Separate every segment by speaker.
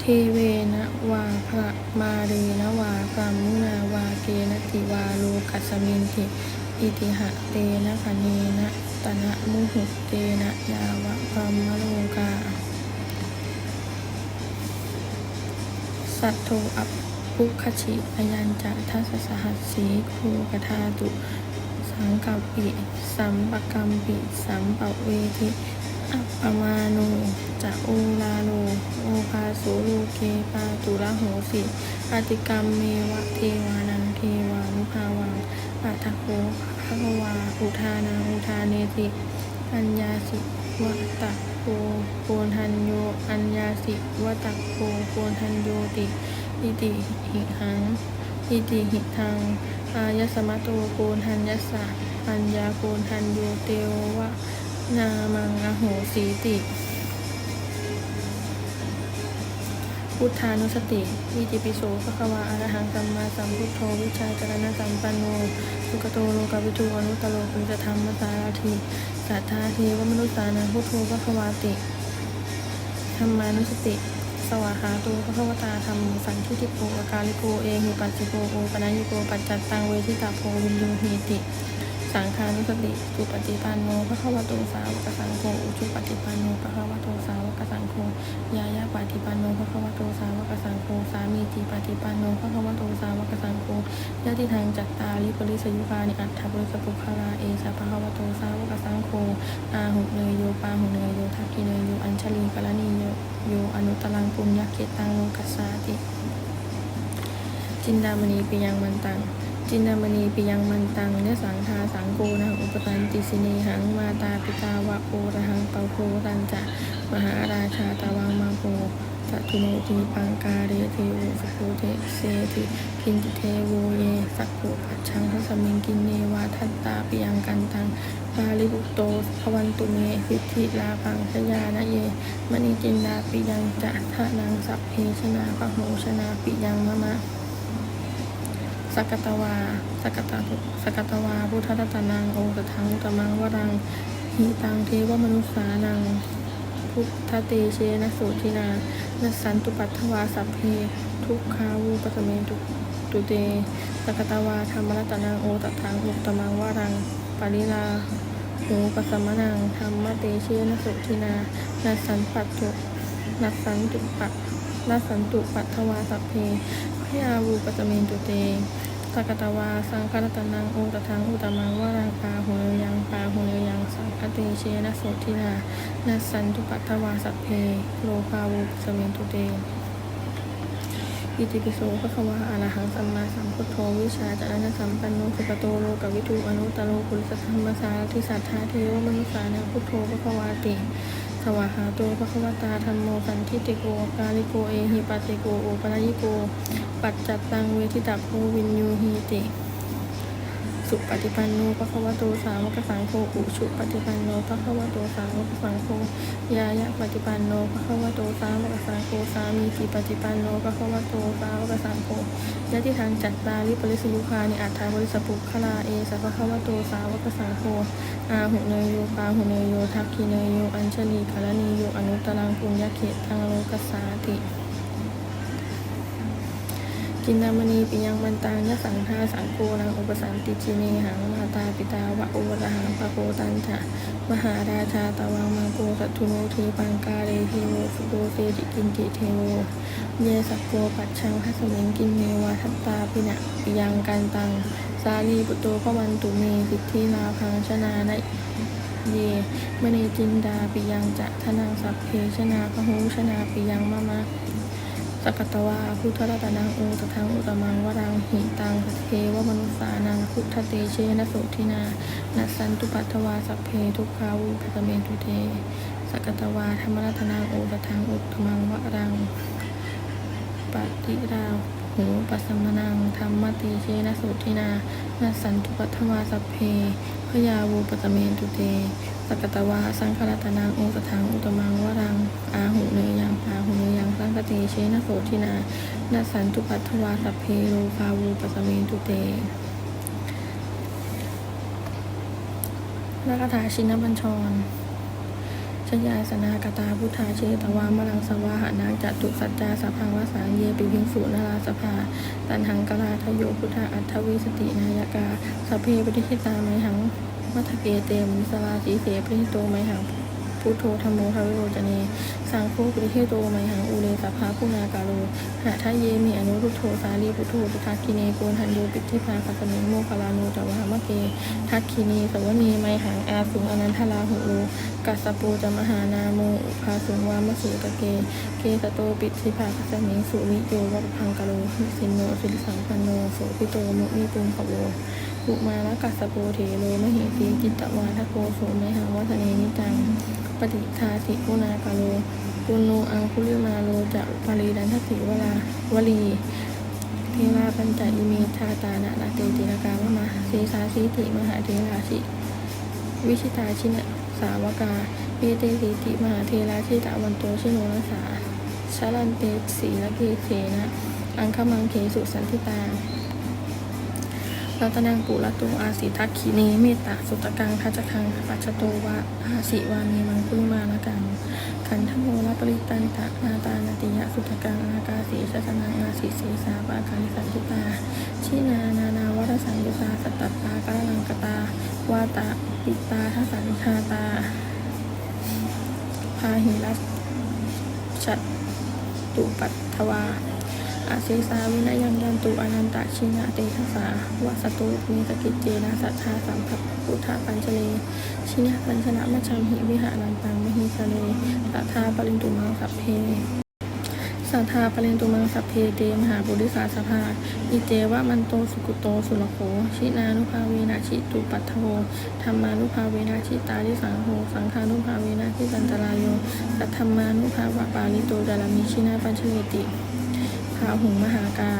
Speaker 1: เทเวนะวาพระมาเรนะวาพรามุนาวาเกนะติวาโลกัสมินติอิติหะเตนะคเนนะตนะมุหุเตนะยาวะพรมโลกา สัตโทอัปปุคชิอยัญจะทัสสหัสสีโคกทาตุ สังกัปปิ สัมปกัมปิ สัมปเวทิ อัปปมาโนจะโอลาโลโอภาโสโลเกปาตุระโหสิปฏิกรรมเมวะเทวานังเทวานุภาวังปัทโคภควาอุทานังอุทาเนติ อัญญาสิวะตะโกโกนทันโย อัญญาสิวะตะโกโกนทันโยติ อิติหิหัง อิติหิทัง อายสมะโตโกนทันยัสสะปัญญาโกนทันโยเตวะ นามังอโหสีติ พุทธานุสติวิจิปิโสภควาอระหังสัมมาสัมพุทโธ วิชาจรณะสัมปันโน สุขโตโลกาวิทูอนุตตโลปุญจธรรมสารทิสัทธาเทวมนุษสานังพุทโธภควาติธรรมานุสติสวาหาโตภะคะวตาธรรมสังคิติโกอากาลิโกเอหิปัสสิโกโอปนัญญิโกปัจจัตตังเวทิตาโพวินโยหีติ สังฆานุสติสุปฏิปันโนพระขวโตสาวกสังโฆอุชุปฏิปันโนพระขวโตสาวกสังโฆยายาปฏิปันโนพระขวโตสาวกสังโฆสามีจิปฏิปันโนพระขวโตสาวกสังโฆยะติทางจัตตาลิปริสยุคานิอัตถบริสปุคลาเอสะพระขวโตสาวกสังโฆอาหุเนยโยปาหุเนยโยทักขิเนยโยอัญชลีกรณีโยโยอนุตตรังปุญญเกตังโลกัสสาติจินดามณีปิยังมันตัง จินดามณีปิยังมันตังเนสังทาสังโกนะอุปตันติสินีหังมาตาปิตาวะโอระหังเปาโคตันจะมหาราชาตาวังมาโพสัตุโนทีปังกาเรเทโวสโพเทเสติพินติเทโวเยสักโกปัจฉังทัสมิงกินเนวาทัตตาปิยังกันตังปาลิบุโตภวันตุเมสิทธิลาพังชยานะเยมณีจินดาปิยังจะทะนังสัพเพชนาปะโหชนาปิยังมะมะ สกตวา สกตาสกตวา พุทธรัตนังโอตทังอุตมังวรังหิตังเทวมนุษสานัง พุทธเตเชนะสุทินานัสันตุปัตถวาสัพเพ ทุกขาวูปตเมตุตุเต สกตวาธรรมรัตนังโอตทังอุตมังวรัง ปริลาหูปัสมนังธรรมเตเชนะสุทินานัสันปัตตุนัสสันตุปัตนัสสันตุปัตถวาสัพเพ พยาวูปตเมนตุเตสกตวาสังครัตนังโอตทังอุตมังวรังปาหุเนยังปาหุเนยังสังคเตเชนะโสทินานัสันตุปัตวาสัพเพโลภาวูปตเมนตุเตอิติปิโสภะคะวะอะระหังสัมมาสัมพุทโธวิชาจารณสัมปันโนสุปโตโลกวิทูอนุตตโลปุริสธรรมสารทิสัทธาเทวมนุสานังพุทโธภะคะวาติ สวาหาโตภะคะวตาธรรมโมสันทิติโกกาลิโกเอหิปัสสิโกโอปะยิโก ปัจจัตตังเวทิตาโพวินยูหีติ สุปฏิปันโนภะคะวะโตสาวกสังโฆอุชุปฏิปันโนภะคะวะโตสาวกสังโฆยายะปฏิปันโนภะคะวะโตสาวกสังโฆสามีจิปฏิปันโนภะคะวะโตสาวกสังโฆยะติทางจัตตาลิปริสยุคานิอัตถาบริสปุคลาเอสะภะคะวะโตสาวกสังโฆอาหุเนยโยปาหุเนยโยทักขิเนยโยอัญชลีกรณีโยอนุตตรังปุญญเขตังโลกสาติ จินดามณีปิยังมันตังยะสังฆาสังโฆนังอุปสันติจิเนหังมาตาปิตาวะโอวะหังปะโกตันจะมหาราชาตาวังมังโกสัตถุโนทีปังกาเรเทโวสุโกเซติกินจิเทโวเยสักโกปัจชังพัสมิงกินเนวาทัตตาปินะปิยังกันตังสาลีปุตโตพระวันตุเมสิทธิลาพังชนานเยมณีจินดาปิยังจะทนังสัพเพชนาพหูชนาปิยังมะมะ สกัตวาพุทธรัตนังโอตทังอุตมังวรังหิตังเทวมนุสานังพุทธเตเชนะโสทินานัสันตุปัตถวาสัพเพทุกขาวูปตเมตุเทสกัตวาธรรมรัตนังโอตทังอุตมังวรังปฏิราหูปัสมนังธรรมเตเชนะโสทินานัสันตุปัตถวาสัพเพพยาวูปตเมตุเต สกตวาสังฆรัตนังโอตทังอุตมังวรัง อาหุเนยยังอาหุเนยยังสังคติเชนโสทินานัสสันตุปัตถวาสัพเพโลภาวูปสเมนตุเตนักถาชินบัญชรชยาสนากตาพุทธาเชตวามลังสวาหานางจตุสัจจาสพังวสางเยปิพิงสุนาราสภา ตันหังกลาทโยพุทธาอัฏฐวิสตินายกาสพเพปฏิทิตาไมหัง มัทเกเตมสลาสีเสปริโตไมหังพุทโธธรรมโมทาวิโรจเน สังโฆปริเทโตไมหังอุเลสภาพุนากาโลหะทะเยมิอนุรุทโธสาลีพุทโธตุทักคิเนโกนทันโยปิทิภาคัสมิโมคลาโนจวามะเก ทักคินีสวนีไมหังอาสุงอนันทลาหุโลกัสปูจมหานาโมอุภาสุงวามสุตะเก เกสโตปิทิภาคัสมิงสุริโยวัพังกะโลมิสินโนสิริสังปันโนโสปิโตมุนิปุงขโว ปุมาละกัสสโปเทโลมหิสีจิตตวาทโกโสไมหังวัฒเนนิจัง ปฏิทาสิกุณากาโลปุณโนอังคุลิมาโลจะปารีดันทสิวลาวลีเทวาปัญจอิเมชาตานะนาเตจินากาวมาเสสาสีติมหาเทราชิวิชิตาชินะสาวกาเยเตสีติมหาเทราชิตาวันโตชิโนนัสสาชลันเตสีละเกเสนะ อังคมังเคสุสันติตา รัตนังปุระโตอาสิทักขีเนเมตตาสุตกังทัจคังปัจจโตวะอาสิวามีมังคุมาละกังขันธโมละปริตันตะนาตานติยะสุตกังอากาสีชะนังอาสิเสสาปาคันสันติตาชินานานาวัฏสังยุตาสัตตตากะลังกตาวาตาปิตาทัสันชาตาพาหิรัชัตตุปัตถวา อาเซสาวินยังยันตุอนันตชินาเตทัสสาวสตุมีสกิจเจนะสัทธาสัมภพุทธปัญชเล ชินะปัญชนะมัชชัมหิวิหารันตังมหิสเลสัทธาปรินตุมังสัพเพสัทธาปรินตุมังสัพเพเตมหาบุริสาสภาอิเจวะมันโตสุกุโตสุลโข ชินานุภาเวนะชิตุปัตโวธรรมานุภาเวนะชิตาลิสังโฆสังฆานุภาเวนะชิตันตรายโยสัทธรรมานุภาวะปาลิโตจารมิชินาปัญชเลติ พาหุงมหากา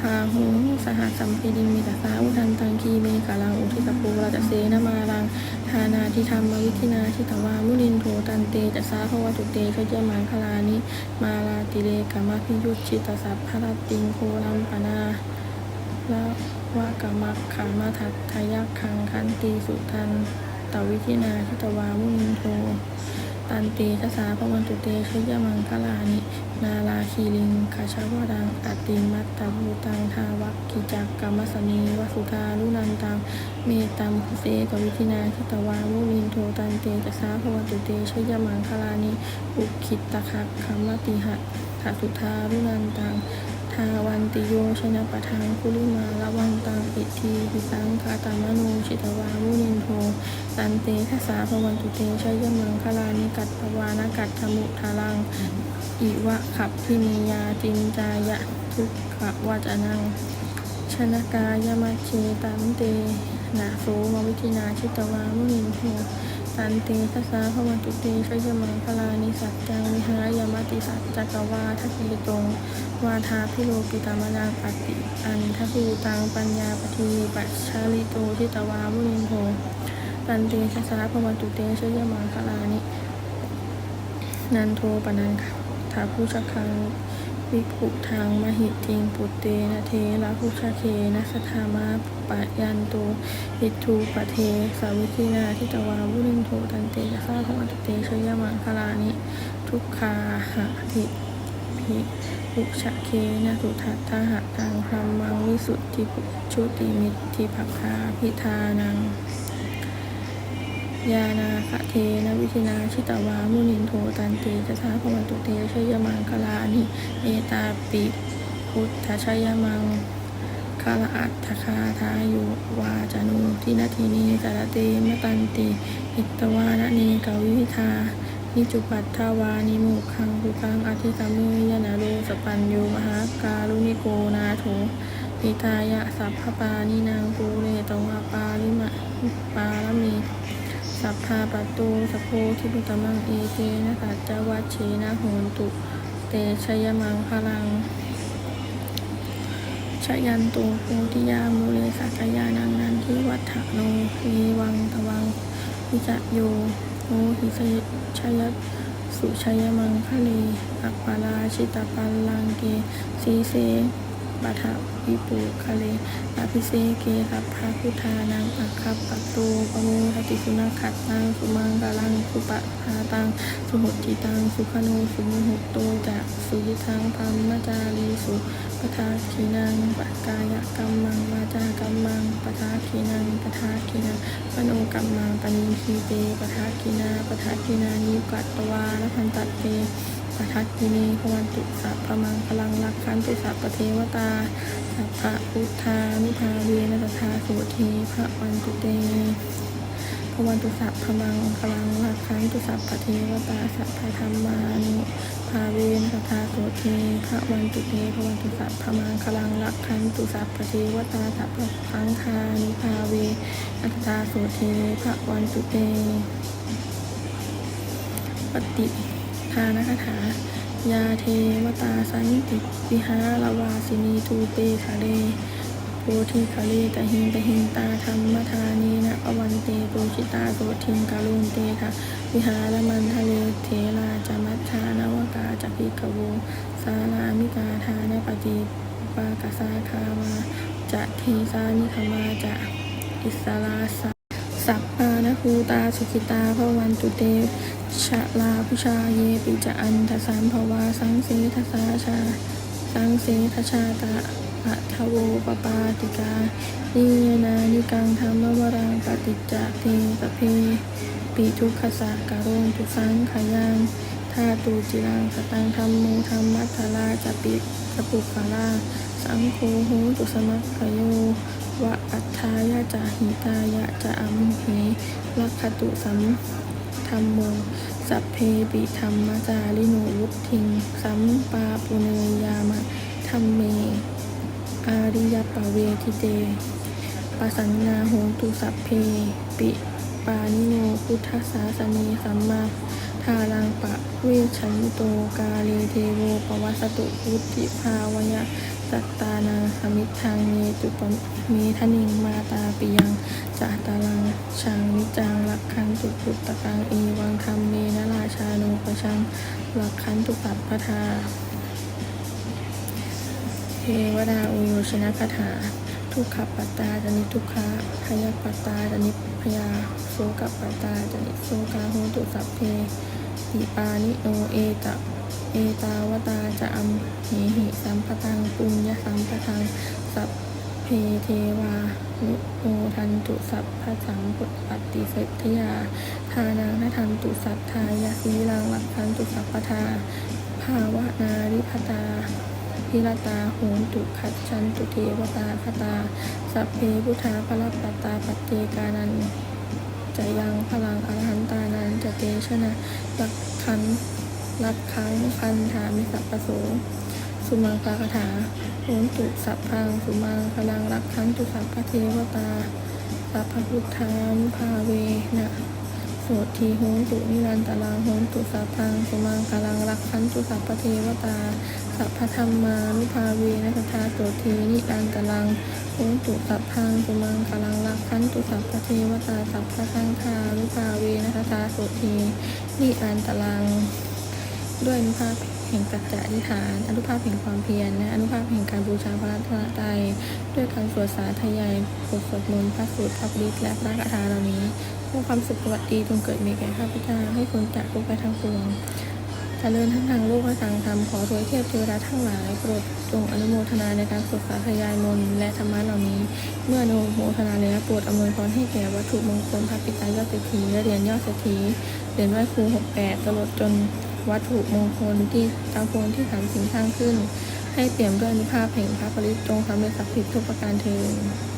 Speaker 1: พาหุงสหัสสัมเพดิมิตาสาอุทันตังคีเมกาลังอุทิสปูราจะเสนมารังทานาทิธรรมวิธินาชิตวามุนินโทตันเตจะสาภวตุเตชยมังคลานิมาลาติเลกามาพิยุตชิตสัพพรติงโคลัมปนาละวะกามักขามาทัตทยักขังคันตีสุทันตวิธินาชิตวามุนินโทตันเตชะสาพวันตุเตชยมังคลานิ นาลาคีลิงคาชาวดังอติมัตตาภูตังทาวักกิจักกรรมสนีวสุธาลุนันตังเมตัมเสกวิธินาคิตวามุลินโทตันเตจะสาพวันตุเตชยมังคลานิอุคิตตะคักคัมติหะทัสุธาลุนันตัง ทาวันติโยชนะปะทังคุลิมาละวันตังอิทีปิสังคาตามโนชิตวามุนินโทตันเตทัสสาพวันตุเตชัยมังคลานิกัตตวานกัตถมุทารัง อิวะขับพินิยาจินจายะทุกขวัจนัง ชนะกายมัจเจตันเตนะโสมวิธินาชิตวามุนินโท ตันเตทัสสาพวันตุเตชยมังคลานิสัจจังวิหารยมติสัจจกวาทักีตรงวาทาพิโลกิตามนังปฏิอันทภูตังปัญญาปทีปัจชาลิโตชิตวามุนิโทตันเตทัสสาพวันตุเตชยมังคลานินันโทปนังทาผู้ชักคัง วิภุทางมหิทิงปุตเตนะเทระผู้ชเคนะสธามาปะยันโตอิทูปะเทสาวิคีนาทิตวาวุรินโทตันเตจะสาพมัตเตชยมังคลานิ ทุกขาหะทิภิปุชเคนะสุทัตถหะตังพรมมังวิสุทธิชุติมิตทิภคาพิธานัง ยานาคะเทนวิธินาชิตวามุนินโทตันเตจะสาพวันตุเตชยมังคลานิเอตาปิพุทธชยมังคาลอัตถคาทายุวาจานุทินาทีนีจารเตมตันติอิตวานเนกวิวิธานิจุปัตถาวานิมุขังภูคังอธิสมุยนาโรสปัญโยมหาการุณิโกนาโถปิตายะสัพพปานินางปูเรตวาปาลิมะปาลมี สัพพาปตโตสพโพทิพุตมังเอเจนะสัจวัชเชนะโหนตุ เตชยมังพลังชยันตุโพธิยามูเลสักยานังนันทิวัฏโนเววังตวังวิจโยโอหิสยชยสุชยมังคะเลอัปปาราชิตปัลลังเกสีเส ปะทะวิปุคะเลอภิเศเกสัพพะพุทธานังอัคคัปปะโตปโมทติสุนัขัดตังสุมังกาลังสุปะทาตังสุหติตังสุขโนสุมุหโตจะสุยิทังพัมมจารีสุปทาคีนังปะกายกัมมังวาจากัมมังปทาคีนังปทาคีนังปโนกัมมังปณิคีเตปทาคีนาปทาคีนานิกัตตวาลพันตัดเต ปทัตตินีพวันตุสัพพมังพลังรักขันตุสัพพเทวตาสัพพะพุทธานุภาเวนัสธาสุทีพระวันตุเตพวันตุสัพพมังพลังรักขันตุสัพพเทวตาสัพพธรรมานุภาเวนัสธาสุทีพระวันตุเตพวันตุสัพพมังพลังรักขันตุสัพพเทวตาสัพพังฆานุภาเวนัสธาสุทีพระวันตุเตปฏิ ทานคาถายาเทวตาสันติวิหารวาสินีทูเปคะเลโพธิคะเลตะหิงตะหิงตาธรรมทานีนะอวันเตโปชิตาโสทิงกาลุนเตทะวิหารมันทะเลเทราจามัชชานวกาจักพิกโวสารามิกาทานปฏิปากสาคาวาจะเทสานิธรรมาจะอิสราสะ สัพพานภูตาสุขิตาพระวันตุเตชะลาพุชาเยปิจอันทสามภวาสังเสทสาชา สังเสทชาตะอะทะโวปปาติกา นิยนานิกังธรรมวรังปฏิจจเทปเพ ปิทุกขสะการงทุสังขยังธาตูจิรังสตังธรรมโมธรรมัทธาจะปิจะปุกขลาสังโฆโหตุสมัคคโย วะอัฏฐายะจะหิตายะจะอัมเหลักขตุสัมธรรมโม สัพเพปิธรรมจาริโนวุทิง สัมปาปุเนยามะธรรมเม อาริยปเวทิเตปสัญญาโหตุสัพเพ ปิปานิโนพุทธศาสนีสัมมาารังปะเวชันโตกาเลเทโวปวัสสตุพุทธิภาวยะสัตตานังสมิทธังเมตุปเมทนิงมาตาปิยังจาตาลังชังวิจังลักขันตุปุตตะกังเอวังธรรมเมนะราชาโนปชังลักขันตุปัปปทาเทวดาโอโยชนะคาถา ทุกขปัตตาจนิทุกขะพยปัตตาจนิ พยาโสกปัตตาจนิโสกาโหตุสัพเพติปานิโนเอตะเอตาวตาจะอัมเหหิสัมปตังปุญญสัมปทังสัพเพเทวานุโมทันตุสัพพะสังพุทปฏิเสธยาทานังนทันตุสัทธายะสีลังลักขันตุสัพพทา ภาวนาริพตาพิรตาโหนตุขัดชันตุเทวตาคตา สัพเพพุทธาพระปัตา กานันจะยังพลังอรหันตานันจะเตชนะลักขันรักขังพันธามิสัพปะโสสุมังคาคาถาโหนตุสัพพังสุมังพลังรักขันตุสัพพะเทวตาสัพพพุทธานุภาเวนะโสทีโหนตุนิรันตลังโหนตุสัพพังสุมังพลังรักขันตุสัพพะเทวตา สัพพธรรมานุภาเวนะสัทธาโสทีนิรันตลังโหนตุสัพพังสุมังพลังรักขันตุสัพพเทวตาสัพพสังฆานุภาเวนะสัทธาโสทีนิรันตลัง ด้วยอนุภาพแห่งสัจจะอธิษฐาน อนุภาพแห่งความเพียรและอนุภาพแห่งการบูชาพระรัตนตรัยด้วยการสวดสาธยายบทสวดมนต์พระสูตรพระปริตและพระคาถาเหล่านี้เพื่อความสุขสวัสดีจงเกิดมีแก่ข้าพเจ้าให้พ้นจากทุกไปทั้งปวง เจริญทั้งทางโลกและทางธรรมขอถวยเทพเทวดาทั้งหลายโปรดจงอนุโมทนาในการสวดสาธยายมนต์และธรรมะเหล่านี้ เมื่ออนุโมทนาแล้วโปรดอำนวยพรให้แก่วัตถุมงคลพระปิตายอดเศรษฐีและเหรียญยอดเศรษฐีเหรียญไหว้ครูหกแปดตลอดจนวัตถุมงคลที่ตามพลที่สามสิ่งสร้างขึ้น ให้เปี่ยมด้วยอนุภาพแห่งพระปริตจงสำเร็จศักดิ์สิทธิ์ทุกประการเทิน